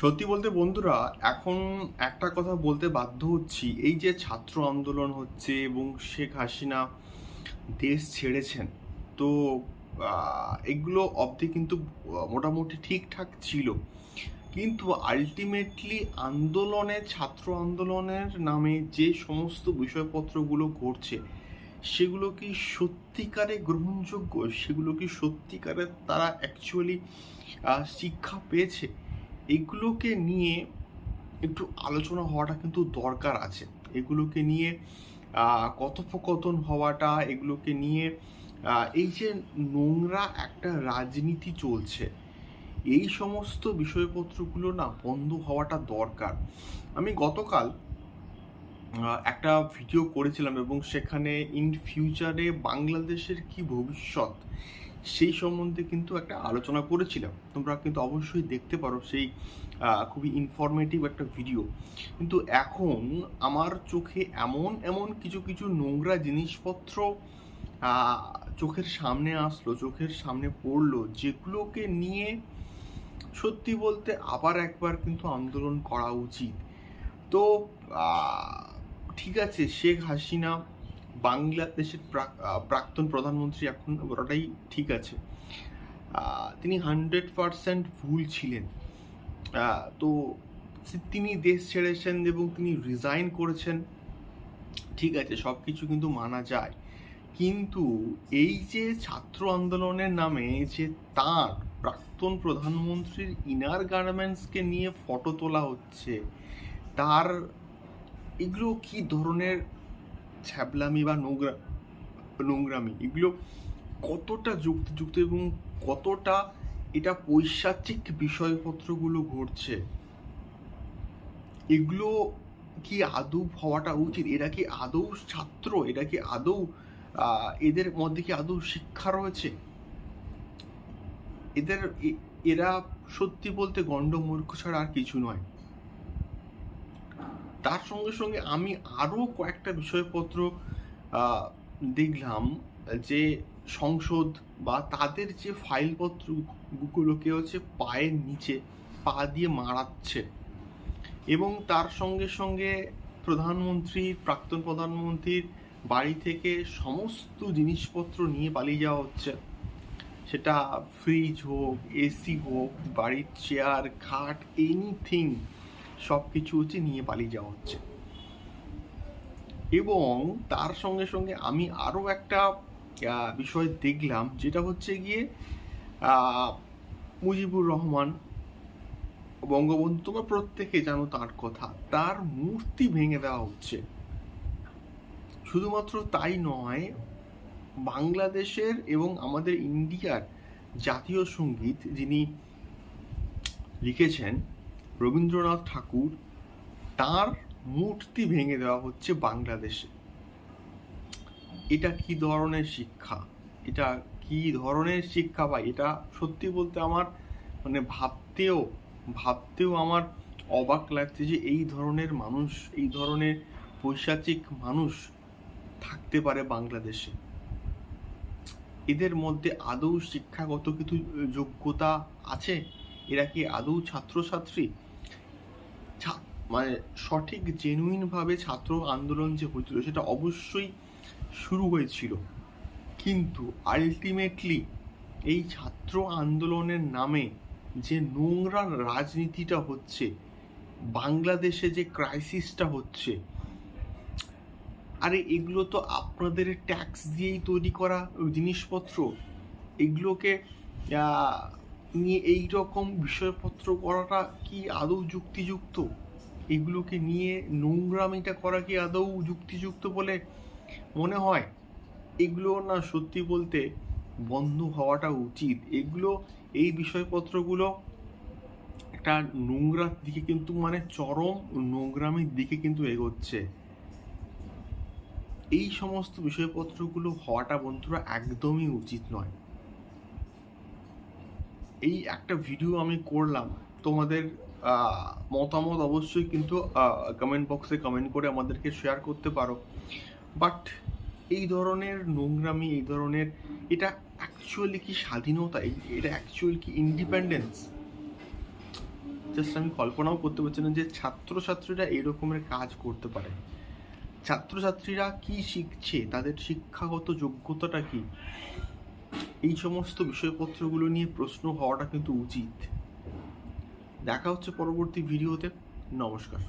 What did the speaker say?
সত্যি বলতে বন্ধুরা, এখন একটা কথা বলতে বাধ্য হচ্ছি। এই যে ছাত্র আন্দোলন হচ্ছে এবং শেখ হাসিনা দেশ ছেড়েছেন, তো এগুলো অবধি কিন্তু মোটামুটি ঠিকঠাক ছিল। কিন্তু আলটিমেটলি আন্দোলনে, ছাত্র আন্দোলনের নামে যে সমস্ত বিষয়পত্রগুলো ঘটছে, সেগুলো কি সত্যিকারে গ্রহণযোগ্য? সেগুলো কি সত্যিকারে তারা অ্যাকচুয়ালি শিক্ষা পেয়েছে? এগুলোকে নিয়ে একটু আলোচনা হওয়াটা কিন্তু দরকার আছে। এগুলোকে নিয়ে কথোপকথন হওয়াটা, এগুলোকে নিয়ে এই যে নোংরা একটা রাজনীতি চলছে, এই সমস্ত বিষয়পত্রগুলো না বন্ধ হওয়াটা দরকার। আমি গতকাল একটা ভিডিও করেছিলাম এবং সেখানে ইন ফিউচারে বাংলাদেশের কি ভবিষ্যৎ সেই সম্বন্ধে কিন্তু একটা আলোচনা করেছিলাম। তোমরা কিন্তু অবশ্যই দেখতে পারো সেই খুবই ইনফরমেটিভ একটা ভিডিও কিন্তু এখন আমার চোখে এমন এমন কিছু কিছু নোংরা জিনিসপত্র চোখের সামনে আসলো, চোখের সামনে পড়ল, যেগুলোকে নিয়ে সত্যি বলতে আবার একবার কিন্তু আন্দোলন করা উচিত। তো ঠিক আছে, শেখ হাসিনা বাংলাদেশের প্রাক- প্রাক্তন প্রধানমন্ত্রী এখন ওটাই ঠিক আছে। তিনি হান্ড্রেড পারসেন্ট ভুল ছিলেন। তো তিনি দেশ ছেড়েছেন এবং তিনি রিজাইন করেছেন, ঠিক আছে সব কিছু কিন্তু মানা যায়। কিন্তু এই যে ছাত্র আন্দোলনের নামে যে তার প্রাক্তন প্রধানমন্ত্রীর ইনার গার্মেন্টসকে নিয়ে ফটো তোলা হচ্ছে, তার এগুলো কি ধরনের ছ্যাবলামি বা নোংরা, নোংরামি, এগুলো কতটা যুক্তিযুক্ত এবং কতটা এটা পৈশাচিক বিষয়পত্রগুলো ঘটছে, এগুলো কি আদৌ হওয়াটা উচিত? এরা কি আদৌ ছাত্র? এরা কি আদৌ এদের মধ্যে কি আদৌ শিক্ষা রয়েছে? এদের এরা সত্যি বলতে গণ্ডমূর্খ ছাড়া আর কিছু নয়। তার সঙ্গে সঙ্গে আমি আরও কয়েকটা বিষয়পত্র দেখলাম যে সংসদ বা তাদের যে ফাইলপত্রগুলোকে হচ্ছে পায়ের নিচে পা দিয়ে মারাচ্ছে এবং তার সঙ্গে সঙ্গে প্রধানমন্ত্রীর প্রাক্তন প্রধানমন্ত্রীর বাড়ি থেকে সমস্ত জিনিসপত্র নিয়ে পালিয়ে যাওয়া হচ্ছে। সেটা ফ্রিজ হোক এসি হোক, বাড়ির চেয়ার খাট এনিথিং সব কিছু হচ্ছে নিয়ে পালিয়ে যাওয়া হচ্ছে। এবং তার সঙ্গে সঙ্গে আমি আরও একটা বিষয় দেখলাম, যেটা হচ্ছে গিয়ে মুজিবুর রহমান বঙ্গবন্ধু তোমরা প্রত্যেকে জানো তার কথা, তার মূর্তি ভেঙে দেওয়া হচ্ছে। শুধুমাত্র তাই নয়, বাংলাদেশের এবং আমাদের ইন্ডিয়ার জাতীয় সংগীত যিনি লিখেছেন রবীন্দ্রনাথ ঠাকুর তার মূর্তি ভেঙে দেওয়া হচ্ছে বাংলাদেশে। এটা কি ধরনের শিক্ষা? এটা কি ধরনের শিক্ষা পাই এটা সত্যি বলতে আমার মানে ভাবতেও ভাবতেও আমার অবাক লাগছে যে এই ধরনের মানুষ, এই ধরনের পৈশাচিক মানুষ থাকতে পারে বাংলাদেশে। এদের মধ্যে আদৌ শিক্ষাগত কিছু যোগ্যতা আছে? এরা কি আদৌ ছাত্রছাত্রী? মানে সঠিক জেনুইনভাবে ছাত্র আন্দোলন যে হয়েছিল সেটা অবশ্যই শুরু হয়েছিল। কিন্তু আলটিমেটলি এই ছাত্র আন্দোলনের নামে যে নোংরা রাজনীতিটা হচ্ছে, বাংলাদেশে যে ক্রাইসিসটা হচ্ছে, আরে এগুলো তো আপনাদের ট্যাক্স দিয়েই তৈরি করা জিনিসপত্র। এগুলোকে নিয়ে এই রকম বিষয়পত্র করাটা কি আদৌ যুক্তিযুক্ত? এগুলোকে নিয়ে নোংরামিটা করা কি আদৌ যুক্তিযুক্ত বলে মনে হয়? এগুলো না সত্যি বলতে বন্ধ হওয়াটা উচিত। এগুলো, এই বিষয়পত্রগুলো একটা নোংরার দিকে কিন্তু মানে চরম নোংরামির দিকে কিন্তু এগোচ্ছে। এই সমস্ত বিষয়পত্রগুলো হওয়াটা বন্ধুরা একদমই উচিত নয়। এই একটা ভিডিও আমি করলাম। তোমাদের মতামত অবশ্যই কিন্তু কমেন্ট বক্সে কমেন্ট করে আমাদেরকে শেয়ার করতে পারো। বাট এই ধরনের নোংরামি, এই ধরনের, এটা অ্যাকচুয়ালি কি স্বাধীনতা? এটা অ্যাকচুয়ালি কি ইন্ডিপেন্ডেন্স জাস্ট আমি কল্পনাও করতে পারছি না যে ছাত্রছাত্রীরা এই রকমের কাজ করতে পারে। ছাত্রছাত্রীরা কি শিখছে? তাদের শিক্ষাগত যোগ্যতাটা কি? এই সমস্ত বিষয়পত্রগুলো নিয়ে প্রশ্ন হওয়াটা কিন্তু উচিত। দেখা হচ্ছে পরবর্তী ভিডিওতে নমস্কার।